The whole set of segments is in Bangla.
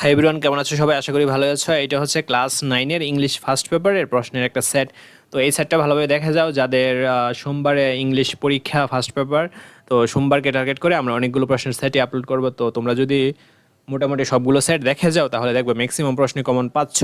হাই এভরিওয়ান কেমন আছো সবাই? আশা করি ভালো আছো। এটা হচ্ছে ক্লাস নাইনের ইংলিশ ফার্স্ট পেপারের প্রশ্নের একটা সেট তো এই সেটটা ভালোভাবে দেখা যাও, যাদের সোমবারে ইংলিশ পরীক্ষা ফার্স্ট পেপার তো সোমবারকে টার্গেট করে আমরা অনেকগুলো প্রশ্নের সেটই আপলোড করব। তো তোমরা যদি মোটামুটি সবগুলো সেট দেখে যাও, তাহলে দেখবে ম্যাক্সিমাম প্রশ্নে কমন পাচ্ছ।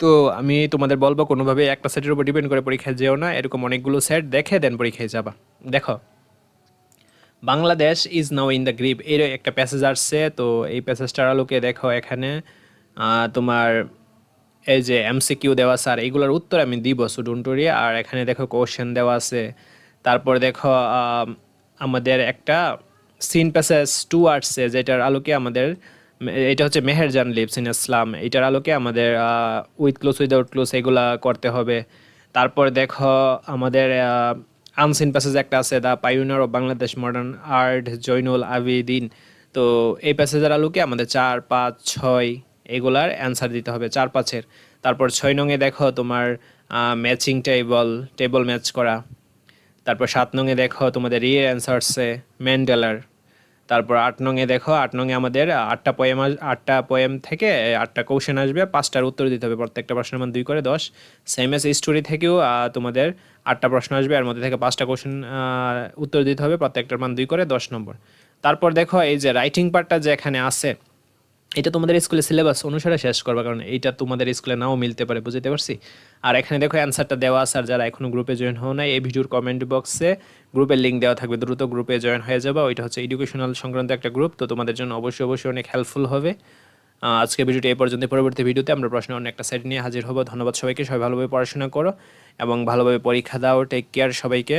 তো আমি তোমাদের বলব কোনোভাবে একটা সেটের উপর ডিপেন্ড করে পরীক্ষায় যেও না। এরকম অনেকগুলো সেট দেখে দেন পরীক্ষায় যাবা। দেখো। Bangladesh is now in the grip এর একটা প্যাসেজ আসছে, তো এই প্যাসেজটার আলোকে দেখো এখানে তোমার এই যে এমসিকিউ দেওয়া স্যার এইগুলোর উত্তর আমি দিব স্টুডেন্টরি আর এখানে দেখো কোশ্চেন দেওয়া আছে। তারপর দেখো আমাদের একটা সিন প্যাসেজ টু আসছে, যেটার আলোকে আমাদের এটা হচ্ছে মেহেরজান লিভস ইন ইসলাম এটার আলোকে আমাদের উইথ ক্লোজ উইদাউট ক্লোজ এগুলা করতে হবে। তারপর দেখো, আমাদের আনসিন প্যাসেজ একটা আছে, the pioneer of Bangladesh modern art, Zainul Abedin. তো এই প্যাসেজের আলোকে আমাদের চার, পাঁচ, ছয় এগুলার অ্যান্সার দিতে হবে, চার, পাঁচের। তারপর ছয় নঙে দেখো তোমার ম্যাচিং টেবল টেবল ম্যাচ করা। তারপর সাত নঙে দেখো তোমাদের রিয়ে অ্যান্সার্সে ম্যান্ডেলার তারপর আট নঙে দেখো, আট নঙে আমাদের আটটা পোয়েম আটটা পোয়েম থেকে আটটা কোশ্চেন আসবে, পাঁচটার উত্তর দিতে হবে প্রত্যেকটা প্রশ্নের মান দুই করে দশ। সেম এস স্টোরি থেকেও তোমাদের আটটা প্রশ্ন আসবে আর মধ্যে থেকে পাঁচটা কোশ্চেন উত্তর দিতে হবে, প্রত্যেকটার মান দুই করে দশ নম্বর। তারপর দেখো এই যে রাইটিং পার্টটা যে এখানে আছে এটা তোমাদের স্কুলের সিলেবাস অনুসারে শেষ করবা, কারণ এটা তোমাদের স্কুলে নাও মিলতে পারে বুঝতে পারছি? আর এখানে দেখো অ্যান্সারটা দেওয়া আছে, আর যারা এখনও গ্রুপে জয়েন হও নাই, এই ভিডিওর কমেন্ট বক্সে গ্রুপের লিঙ্ক দেওয়া থাকবে। দ্রুত গ্রুপে জয়েন হয়ে যাবে। ওইটা হচ্ছে এডুকেশনাল সংক্রান্ত একটা গ্রুপ তো তোমাদের জন্য অবশ্যই অবশ্যই অনেক হেল্পফুল হবে। আজকে ভিডিওটি এই পর্যন্ত পরবর্তী ভিডিওতে আমরা প্রশ্ন অন্য একটা সাইড নিয়ে হাজির হব। ধন্যবাদ সবাইকে। সবাই ভালোভাবে পড়াশোনা করো এবং ভালোভাবে পরীক্ষা দাও। টেক কেয়ার সবাইকে।